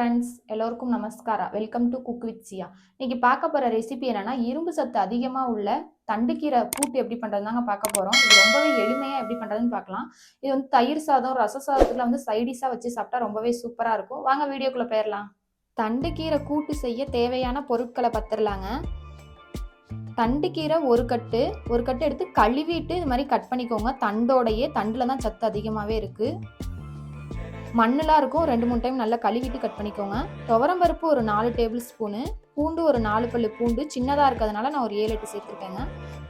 Friends எல்லோருக்கும் நமஸ்காரா. Welcome to cook with Chiya இன்னைக்கு பார்க்க போகிற ரெசிபி என்னன்னா இரும்பு சத்து அதிகமாக உள்ள தண்டுக்கீரை கூட்டு எப்படி பண்றதுதாங்க பார்க்க போகிறோம் இது ரொம்பவே எளிமையாக எப்படி பண்ணுறதுன்னு பார்க்கலாம். இது வந்து தயிர் சாதம் ரச சாதத்தில் வந்து சைடிஷாக வச்சு சாப்பிட்டா ரொம்பவே சூப்பராக இருக்கும். வாங்க வீடியோக்குள்ளே போயிடலாம் தண்டுக்கீரை கூட்டு செய்ய தேவையான பொருட்களை பத்திரலாங்க தண்டுக்கீரை ஒரு கட்டு ஒரு கட்டு எடுத்து கழுவிட்டு இது மாதிரி கட் பண்ணிக்கோங்க. தண்டோடையே தண்டில் தான் சத்து அதிகமாகவே இருக்குது மண்ணெலாம் இருக்கும். ரெண்டு மூணு டைம் நல்லா கழுவிட்டு கட் பண்ணிக்கோங்க. துவரம் பருப்பு ஒரு நாலு டேபிள் ஸ்பூனு பூண்டு ஒரு நாலு பல்லு பூண்டு சின்னதாக இருக்கிறதுனால நான் ஒரு ஏழு எட்டு சேர்த்துருக்கேங்க.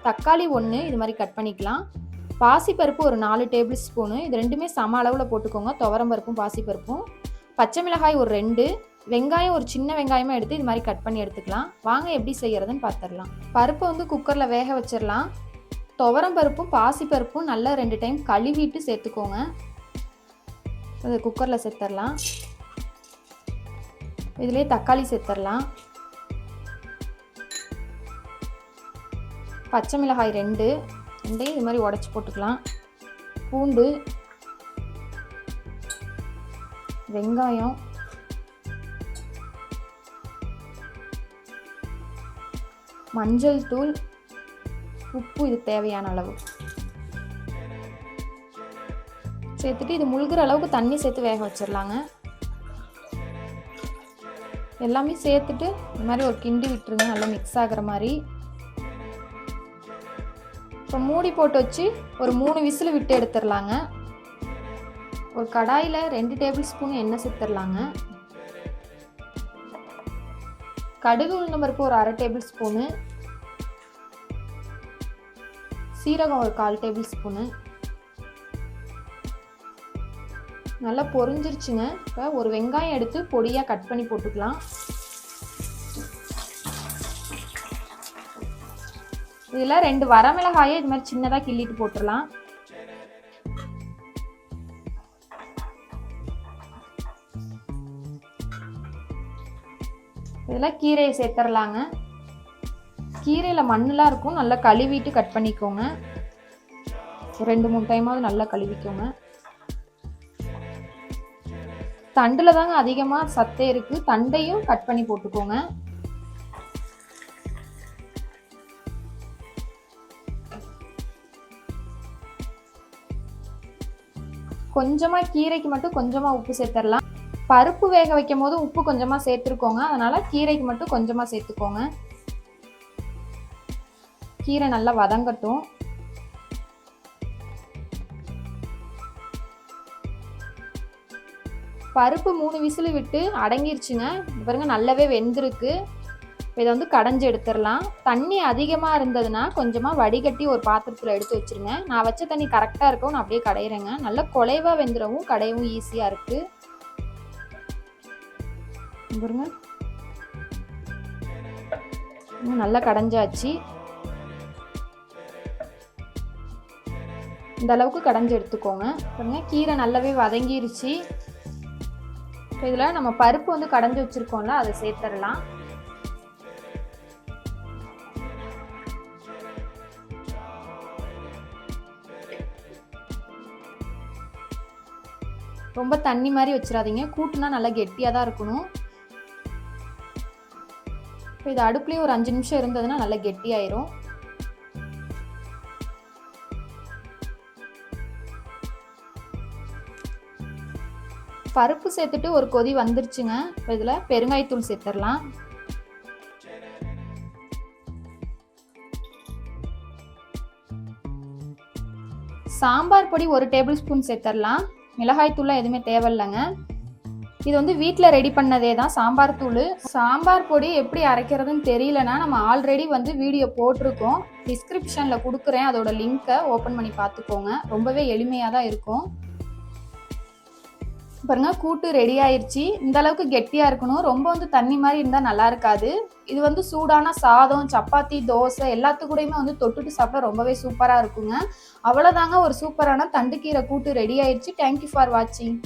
தக்காளி ஒன்று இது மாதிரி கட் பண்ணிக்கலாம். பாசிப்பருப்பு ஒரு நாலு டேபிள் ஸ்பூனு இது ரெண்டுமே சம அளவில் போட்டுக்கோங்க. துவரம் பருப்பும் பாசிப்பருப்பும். பச்சை மிளகாய் ஒரு ரெண்டு வெங்காயம் ஒரு சின்ன வெங்காயமாக எடுத்து இது மாதிரி கட் பண்ணி எடுத்துக்கலாம். வாங்க எப்படி செய்கிறதுன்னு பார்த்துடலாம் பருப்பை வந்து குக்கரில் வேக வச்சிடலாம் துவரம் பருப்பும் பாசிப்பருப்பும் நல்லா ரெண்டு டைம் கழுவிட்டு சேர்த்துக்கோங்க. அது குக்கரில் சேர்த்துடலாம் இதுலேயே தக்காளி சேர்த்துடலாம் பச்சை மிளகாய் ரெண்டு ரெண்டையும் இது மாதிரி உடச்சி போட்டுக்கலாம். பூண்டு வெங்காயம் மஞ்சள் தூள் உப்பு இது தேவையான அளவு. சேர்த்துட்டு இது முழுகிற அளவுக்கு தண்ணி சேர்த்து வேக வச்சிடலாங்க. எல்லாமே சேர்த்துட்டு இந்த மாதிரி ஒரு கிண்டி விட்டுருங்க நல்லா மிக்ஸ் ஆகிற மாதிரி. இப்போ மூடி போட்டு வச்சு ஒரு மூணு விசில் விட்டு எடுத்துடலாங்க. ஒரு கடாயில் ரெண்டு டேபிள் ஸ்பூன் எண்ணெய் சேர்த்துடலாங்க. கடுகு உளுந்தம்பருப்பு ஒரு அரை டேபிள் ஸ்பூனு. சீரகம் ஒரு கால் டேபிள் ஸ்பூனு. நல்லா பொரிஞ்சிருச்சுங்க. இப்போ ஒரு வெங்காயம் எடுத்து பொடியாக கட் பண்ணி போட்டுக்கலாம். இதில் ரெண்டு வரமிளகாயை இது மாதிரி சின்னதாக கிள்ளிட்டு போட்டுடலாம். இதில் கீரையை சேர்த்துடலாங்க. கீரையில் மண்ணெலாம் இருக்கும். நல்லா கழுவிட்டு கட் பண்ணிக்கோங்க. ரெண்டு மூணு டைமாவது நல்லா கழுவிக்கோங்க. தண்டில் தாங்க அதிகமாக சத்தே இருக்குது தண்டையும் கட் பண்ணி போட்டுக்கோங்க. கொஞ்சமாக கீரைக்கு மட்டும் கொஞ்சமாக உப்பு சேர்த்துடலாம். பருப்பு வேக வைக்கும் போது உப்பு கொஞ்சமாக சேர்த்துருக்கோங்க. அதனால் கீரைக்கு மட்டும் கொஞ்சமாக சேர்த்துக்கோங்க. கீரை நல்லா வதங்கட்டும். பருப்பு மூணு விசில் விட்டு அடங்கிருச்சுங்க. பாருங்க நல்லாவே வெந்திருக்கு. இதை வந்து கடைஞ்சி எடுத்துடலாம். தண்ணி அதிகமாக இருந்ததுன்னா கொஞ்சமாக வடிகட்டி ஒரு பாத்திரத்தில் எடுத்து வச்சுருங்க. நான் வச்ச தண்ணி கரெக்டாக இருக்கும். நான் அப்படியே கடையிறேங்க. நல்லா குலைவாக வெந்துடவும் கடையவும் ஈஸியாக இருக்குது பாருங்க. நல்லா கடைஞ்சாச்சு. இந்த அளவுக்கு கடைஞ்சி எடுத்துக்கோங்க. பாருங்க கீரை நல்லாவே வதங்கிருச்சு. இதில் நம்ம பருப்பு வந்து கடைஞ்சி வச்சுருக்கோம்ல அதை சேர்த்துடலாம். ரொம்ப தண்ணி மாதிரி வச்சிடாதீங்க. கூட்டுனா நல்லா கெட்டியாக தான் இருக்கணும். இப்போ இது அடுப்புலேயே ஒரு அஞ்சு நிமிஷம் இருந்ததுன்னா நல்லா கெட்டியாயிரும். பருப்பு சேர்த்துட்டு ஒரு கொதி வந்துருச்சுங்க. இப்போ இதில் பெருங்காயத்தூள் சேர்த்துடலாம். சாம்பார் பொடி ஒரு டேபிள் ஸ்பூன் சேர்த்துடலாம். மிளகாய் தூள்லாம் எதுவுமே தேவையில்லைங்க. இது வந்து வீட்டில் ரெடி பண்ணதே தான் சாம்பார் தூள். சாம்பார் பொடி எப்படி அரைக்கிறதுன்னு தெரியலனா நம்ம ஆல்ரெடி வந்து வீடியோ போட்டிருக்கோம். டிஸ்கிரிப்ஷனில் கொடுக்குறேன். அதோட லிங்க்கை ஓப்பன் பண்ணி பார்த்துக்கோங்க. ரொம்பவே எளிமையாக தான் இருக்கும். பாருங்க கூட்டு ரெடி ஆயிடுச்சு இந்த அளவுக்கு கெட்டியா இருக்கணும். ரொம்ப வந்து தண்ணி மாதிரி இருந்தா நல்லா இருக்காது. இது வந்து சூடான சாதம் சப்பாத்தி தோசை எல்லாத்துக்கூடயுமே வந்து தொட்டுட்டு சாப்பிட ரொம்பவே சூப்பரா இருக்குங்க. அவ்வளவுதாங்க ஒரு சூப்பரான தண்டுக்கீரை கூட்டு ரெடி ஆயிடுச்சு தேங்க்யூ ஃபார் வாட்சிங்